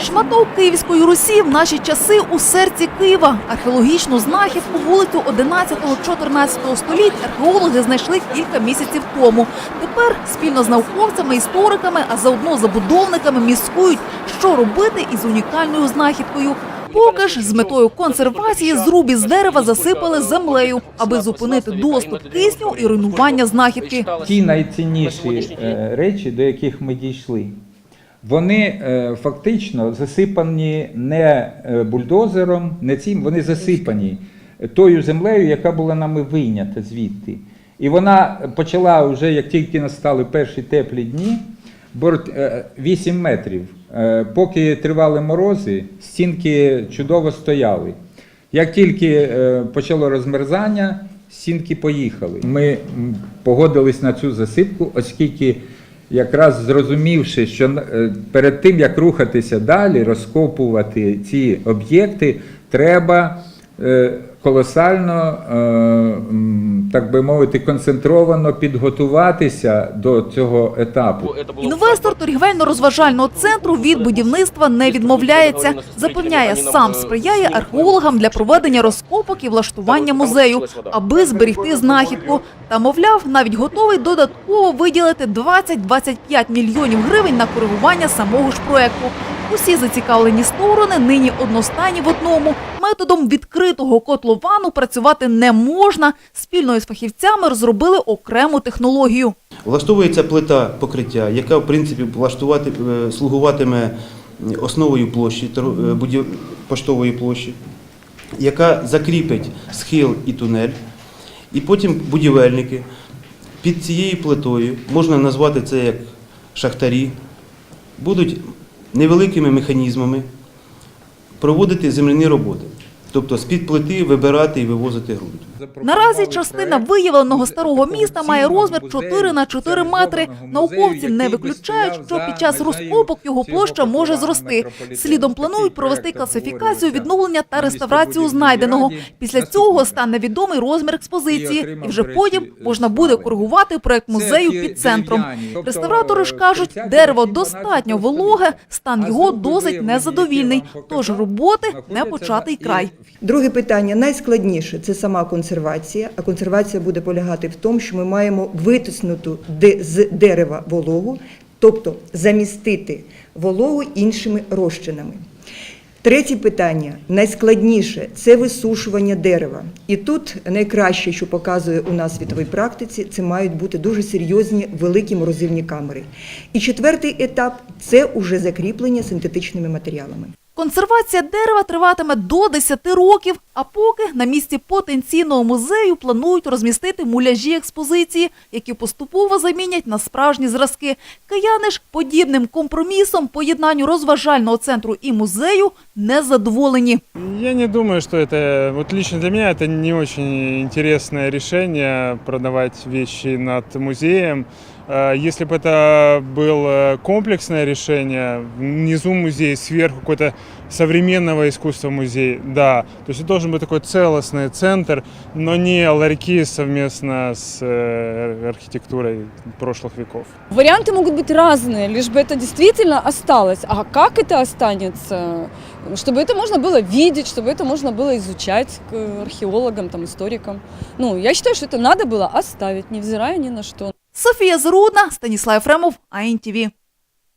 Шматок Київської Русі в наші часи у серці Києва. Археологічну знахідку вулицю 11-14 століть археологи знайшли кілька місяців тому. Тепер спільно з науковцями, істориками, а заодно забудовниками міскують, що робити із унікальною знахідкою. Поки ж з метою консервації зруб із дерева засипали землею, аби зупинити доступ кисню і руйнування знахідки. ті найцінніші е, речі, до яких ми дійшли, вони е, фактично засипані не е, бульдозером, не цим, вони засипані тою землею, яка була нами вийнята звідти. І вона почала вже, як тільки настали перші теплі дні, е, 8 метрів. Е, Поки тривали морози, стінки чудово стояли. Як тільки почало розмерзання, стінки поїхали. Ми погодились на цю засипку, оскільки якраз зрозумівши, що е, перед тим як рухатися далі, розкопувати ці об'єкти, треба е, колосально, е, так би мовити, концентровано підготуватися до цього етапу. Інвестор торгівельно-розважального центру від будівництва не відмовляється. Запевняє, сам сприяє археологам для проведення розкопок і влаштування музею, аби зберегти знахідку. Та, мовляв, навіть готовий додатково виділити 20-25 мільйонів гривень на коригування самого ж проекту. Усі зацікавлені сторони нині одностайні в одному. Методом відкритого котловану працювати не можна. Спільно із фахівцями розробили окрему технологію. Влаштовується плита покриття, яка в принципі е, слугуватиме основою площі, е, поштової площі, яка закріпить схил і тунель. І потім будівельники під цією плитою, можна назвати це як шахтарі, будуть невеликими механізмами проводити земляні роботи. Тобто з-під плити вибирати і вивозити ґрунт. Наразі частина виявленого старого міста має розмір 4 на 4 метри. Науковці не виключають, що під час розкопок його площа може зрости. Слідом планують провести класифікацію, відновлення та реставрацію знайденого. Після цього стане відомий розмір експозиції, і вже потім можна буде коригувати проект музею під центром. Реставратори ж кажуть, дерево достатньо вологе, стан його досить незадовільний. Тож роботи не початий край. Друге питання найскладніше це сама консервація. А консервація буде полягати в тому, що ми маємо витиснуту з дерева вологу, тобто замістити вологу іншими розчинами. Третє питання найскладніше це висушування дерева. І тут найкраще, що показує у нас світовій практиці, це мають бути дуже серйозні великі морозильні камери. І четвертий етап це уже закріплення синтетичними матеріалами. Консервація дерева триватиме до 10 років, а поки на місці потенційного музею планують розмістити муляжі експозиції, які поступово замінять на справжні зразки. Кияни ж подібним компромісом поєднанню розважального центру і музею не задоволені. Я не думаю, что это, вот лично для меня это не очень интересное решение продавать вещи над музеем. Э, Если бы это было комплексное решение, внизу музей, сверху какой-то современного искусства музей, да. То есть это должен быть такой целостный центр, но не ларьки совместно с э, архитектурой прошлых веков. Варианты могут быть разные, лишь бы это действительно осталось. А как это останется? Чтобы это можно было видеть, чтобы это можно было изучать к археологам, там, историкам. Ну, я считаю, что это надо было оставить, невзирая ни на что. Софія Зарудна, Станіслав Ефремов, АНТВ.